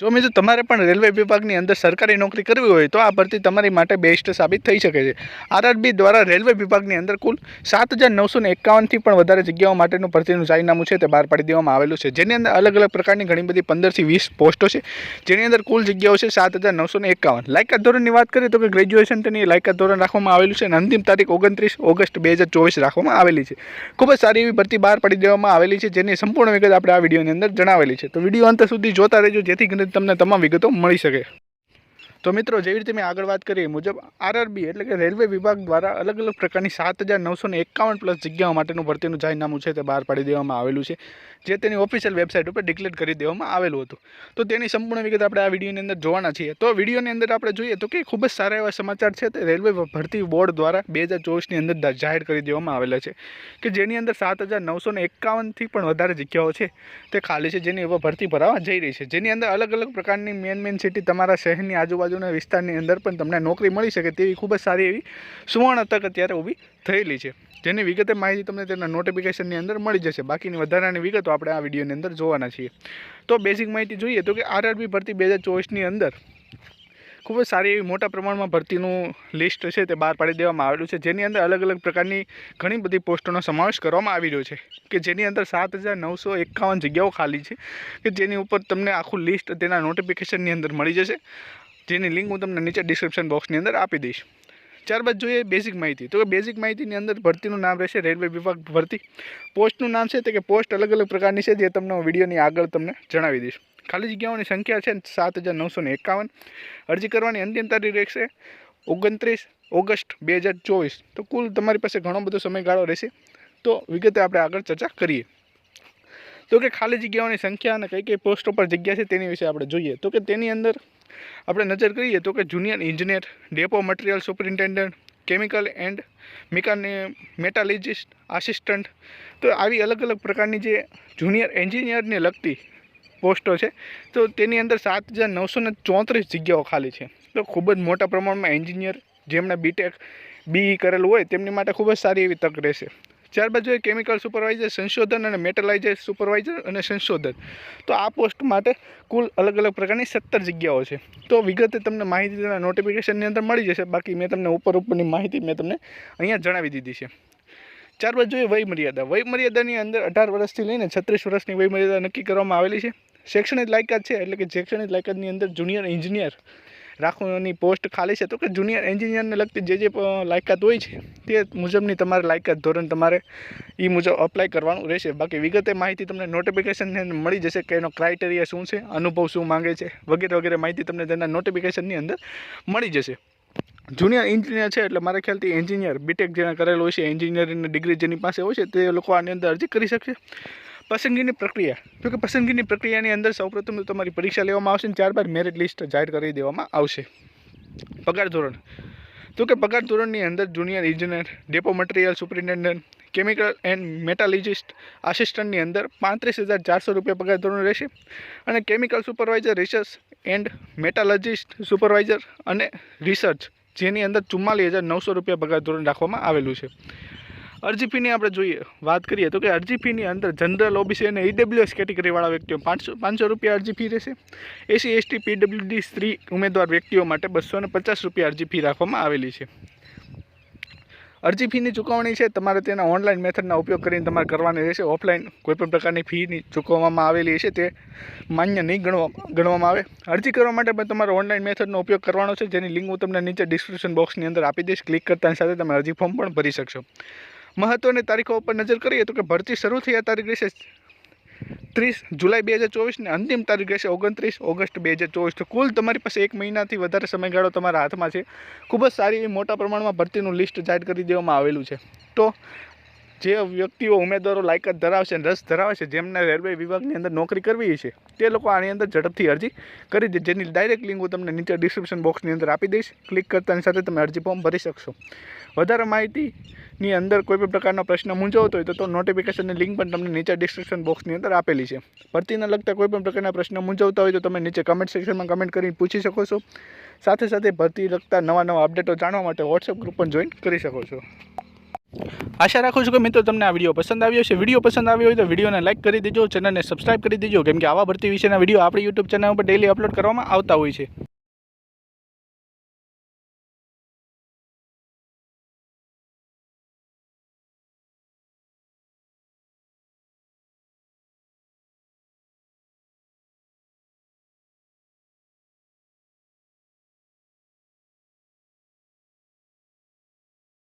જો મિત્રો, તમારે પણ રેલવે વિભાગની અંદર સરકારી નોકરી કરવી હોય, તો આ ભરતી તમારી માટે બેસ્ટ સાબિત થઈ શકે છે. આરઆરબી દ્વારા રેલવે વિભાગની અંદર કુલ સાત હજાર નવસો ને એકાવનથી પણ વધારે જગ્યાઓ માટેનું ભરતીનું જાહેરનામું છે તે બહાર પાડી દેવામાં આવેલું છે. જેની અંદર અલગ અલગ પ્રકારની ઘણી બધી પંદરથી વીસ પોસ્ટો છે, જેની અંદર કુલ જગ્યાઓ છે સાત હજાર નવસો ને એકાવન. લાયકાત ધોરણની વાત કરીએ તો કે ગ્રેજ્યુએશન તેની લાયકાત ધોરણ રાખવામાં આવેલું છે અને અંતિમ તારીખ ઓગણત્રીસ ઓગસ્ટ બે હજાર ચોવીસ રાખવામાં આવેલી છે. ખૂબ જ સારી એવી ભરતી બહાર પાડી દેવામાં આવેલી છે, જેની સંપૂર્ણ વિગત આપણે આ વિડીયોની અંદર જણાવેલી છે. તો વીડિયો અંત સુધી જોતા રહેજો, જેથી તમને તમામ વિગતો મળી શકે. તો મિત્રો, જેવી રીતે મેં આગળ વાત કરી મુજબ આરઆરબી એટલે કે રેલવે વિભાગ દ્વારા અલગ અલગ પ્રકારની સાત હજાર નવસો ને એકાવન પ્લસ જગ્યાઓ માટેનું ભરતીનું જાહેરનામું છે તે બહાર પાડી દેવામાં આવેલું છે, જે તેની ઓફિશિયલ વેબસાઇટ ઉપર ડિક્લેર કરી દેવામાં આવેલું હતું. તો તેની સંપૂર્ણ વિગત આપણે આ વિડીયોની અંદર જોવાના છીએ. તો વિડીયોની અંદર આપણે જોઈએ તો કે ખૂબ જ સારા એવા સમાચાર છે તે રેલવે ભરતી બોર્ડ દ્વારા બે હજાર ચોવીસની અંદર જાહેર કરી દેવામાં આવેલા છે, કે જેની અંદર સાત હજાર નવસો ને એકાવનથી પણ વધારે જગ્યાઓ છે તે ખાલી છે, જેની ભરતી ભરાવા જઈ રહી છે. જેની અંદર અલગ અલગ પ્રકારની મેન મેન સિટી તમારા શહેરની આજુબાજુના વિસ્તારની અંદર પણ તમને નોકરી મળી શકે તેવી ખૂબ જ સારી એવી સુવર્ણ તક અત્યારે ઊભી થયેલી છે. જેની વિગતે માહિતી તમને તેના નોટિફિકેશનની અંદર મળી જશે. બાકીની વધારાની વિગતો આપણે આ વિડીયોની અંદર જોવાના છીએ. તો બેઝિક માહિતી જોઈએ તો કે આરઆરબી ભરતી બે હજાર ચોવીસની અંદર ખૂબ જ સારી એવી મોટા પ્રમાણમાં ભરતીનું લિસ્ટ છે તે બહાર પાડી દેવામાં આવેલું છે. જેની અંદર અલગ અલગ પ્રકારની ઘણી બધી પોસ્ટોનો સમાવેશ કરવામાં આવી રહ્યો છે કે જેની અંદર સાત હજાર નવસો એકાવન જગ્યાઓ ખાલી છે કે જેની ઉપર તમને આખું લિસ્ટ તેના નોટિફિકેશનની અંદર મળી જશે. જેની લિંક હું તમને નીચે ડિસ્ક્રિપ્શન બોક્સની અંદર આપી દઈશ. ત્યારબાદ જોઈએ બેઝિક માહિતી. તો બેઝિક માહિતીની અંદર ભરતીનું નામ રહેશે રેલવે વિભાગ ભરતી. પોસ્ટનું નામ છે તે કે પોસ્ટ અલગ અલગ પ્રકારની છે જે તમને વિડીયોની આગળ તમને જણાવી દઈશ. ખાલી જગ્યાઓની સંખ્યા છે સાત હજાર નવસો ને એકાવન. અરજી કરવાની અંતિમ તારીખ રહેશે ઓગણત્રીસ ઓગસ્ટ બે હજાર ચોવીસ. તો કુલ તમારી પાસે ઘણો બધો સમયગાળો રહેશે. તો વિગતે આપણે આગળ ચર્ચા કરીએ. તો કે ખાલી જગ્યાઓની સંખ્યા અને કઈ કઈ પોસ્ટો પર જગ્યા છે તેની વિશે આપણે જોઈએ. તો કે તેની અંદર આપણે નજર કરીએ તો કે junior engineer depot material superintendent chemical and મિકાની metallurgist assistant તો આવી અલગ અલગ પ્રકારની જે જુનિયર એન્જિનિયરને લગતી પોસ્ટો છે, તો તેની અંદર સાત હજાર નવસો ને ચોત્રીસ જગ્યાઓ ખાલી છે. તો ખૂબ જ મોટા પ્રમાણમાં એન્જિનિયર જેમણે બીટેક બીઈ કરેલું હોય તેમની માટે ખૂબ જ સારી એવી તક રહેશે. ત્યારબાદ જોઈએ કેમિકલ સુપરવાઇઝર સંશોધન અને મેટલાઇઝર સુપરવાઇઝર અને સંશોધન. તો આ પોસ્ટ માટે કુલ અલગ અલગ પ્રકારની સત્તર જગ્યાઓ છે. તો વિગતે તમને માહિતી તેના નોટિફિકેશનની અંદર મળી જશે. બાકી મેં તમને ઉપર ઉપરની માહિતી મેં તમને અહીંયા જણાવી દીધી છે. ત્યારબાદ જોઈએ વયમર્યાદા વયમર્યાદાની વય અંદર અઢાર વર્ષથી લઈને છત્રીસ વર્ષની વયમર્યાદા નક્કી કરવામાં આવેલી છે. શૈક્ષણિક લાયકાત છે એટલે કે શૈક્ષણિક લાયકાતની અંદર જુનિયર એન્જિનિયર રાખવાની પોસ્ટ ખાલી છે તો કે જુનિયર એન્જિનિયરને લગતી જે જે લાયકાત હોય છે, તે મુજબની તમારે લાયકાત ધોરણ તમારે એ મુજબ અપ્લાય કરવાનું રહેશે. બાકી વિગતે માહિતી તમને નોટિફિકેશનની અંદર મળી જશે કે એનો ક્રાઇટેરિયા શું છે, અનુભવ શું માંગે છે, વગેરે વગેરે માહિતી તમને તેના નોટિફિકેશનની અંદર મળી જશે. જુનિયર એન્જિનિયર છે એટલે મારા ખ્યાલથી એન્જિનિયર બીટેક જેને કરેલું હોય છે એન્જિનિયરિંગની ડિગ્રી જેની પાસે હોય છે, તે લોકો આની અંદર અરજી કરી શકશે. પસંદગીની પ્રક્રિયા. તો કે પસંદગીની પ્રક્રિયાની અંદર સૌપ્રથમ તમારી પરીક્ષા લેવામાં આવશે અને ત્યારબાદ મેરિટ લિસ્ટ જાહેર કરી દેવામાં આવશે. પગાર ધોરણ. તો કે પગાર ધોરણની અંદર જુનિયર ઇજનેર depot material superintendent chemical and metallurgist આસિસ્ટન્ટની અંદર પાંત્રીસ હજાર ચારસો રૂપિયા પગાર ધોરણ રહેશે અને chemical supervisor research and metallurgist supervisor અને રિસર્ચ જેની અંદર ચુમ્માલીસ હજાર નવસો રૂપિયા પગાર ધોરણ રાખવામાં આવેલું છે. અરજી ફીની આપણે જોઈએ, વાત કરીએ તો કે અરજી ફીની અંદર જનરલ ઓબીસી અને ઈડબ્લ્યુએસ કેટેગરીવાળા વ્યક્તિઓ પાંચસો પાંચસો રૂપિયા અરજી ફી રહેશે. એસી એસટી પીડબ્લ્યુડી સ્ત્રી ઉમેદવાર વ્યક્તિઓ માટે બસો પચાસ રૂપિયા અરજી ફી રાખવામાં આવેલી છે. અરજી ફીની ચૂકવણી છે, તમારે તેના ઓનલાઈન મેથડના ઉપયોગ કરીને તમારે કરવાની રહેશે. ઓફલાઈન કોઈપણ પ્રકારની ફીની ચૂકવવામાં આવેલી છે, તે માન્ય નહીં ગણવા, ગણવામાં આવે. અરજી કરવા માટે પણ તમારે ઓનલાઈન મેથડનો ઉપયોગ કરવાનો છે, જેની લિંક હું તમને નીચે ડિસ્ક્રિપ્શન બોક્સની અંદર આપી દઈશ. ક્લિક કરતાની સાથે તમે અરજી ફોર્મ પણ ભરી શકશો. મહત્વની તારીખો ઉપર નજર કરીએ તો કે ભરતી શરૂ થઈ આ તારીખ રહેશે ત્રીસ જુલાઈ બે હજાર ચોવીસને અંતિમ તારીખ રહેશે ઓગણત્રીસ ઓગસ્ટ બે હજાર ચોવીસ. તો કુલ તમારી પાસે એક મહિનાથી વધારે સમયગાળો તમારા હાથમાં છે. ખૂબ જ સારી એવી મોટા પ્રમાણમાં ભરતીનું લિસ્ટ જાહેર કરી દેવામાં આવેલું છે. તો જે વ્યક્તિઓ, ઉમેદવારો લાયકાત ધરાવશે અને રસ ધરાવે છે, જેમને રેલવે વિભાગની અંદર નોકરી કરવી છે, તે લોકો આની અંદર ઝડપથી અરજી કરી દે, જેની ડાયરેક્ટ લિંક હું તમને નીચે ડિસ્ક્રિપ્શન બોક્સની અંદર આપી દઈશ. ક્લિક કરતાની સાથે તમે અરજી ફોર્મ ભરી શકશો. વધારે માહિતીની અંદર કોઈ પણ પ્રકારનો પ્રશ્ન મૂંઝવતો હોય તો નોટિફિકેશનની લિંક પણ તમને નીચે ડિસ્ક્રિપ્શન બોક્સની અંદર આપેલી છે. ભરતીને લગતા કોઈ પણ પ્રકારના પ્રશ્ન મૂંઝવતા હોય તો તમે નીચે કમેન્ટ સેક્શનમાં કમેન્ટ કરીને પૂછી શકો છો. સાથે સાથે ભરતી લગતા નવા નવા અપડેટો જાણવા માટે વોટ્સએપ ગ્રુપ પણ જોઈન કરી શકો છો. આશા રાખું છું કે મિત્રો તમને આ વીડિયો પસંદ આવ્યો છે વીડિયો પસંદ આવ્યો હોય તો વિડીયોને લાઇક કરી દેજો ચેનલને સબસ્ક્રાઇબ કરી દેજો. કેમ કે આવા ભરતી વિશેના વીડિયો આપણી યુટ્યુબ ચેનલ ઉપર ડેલી અપલોડ કરવામાં આવતા હોય છે.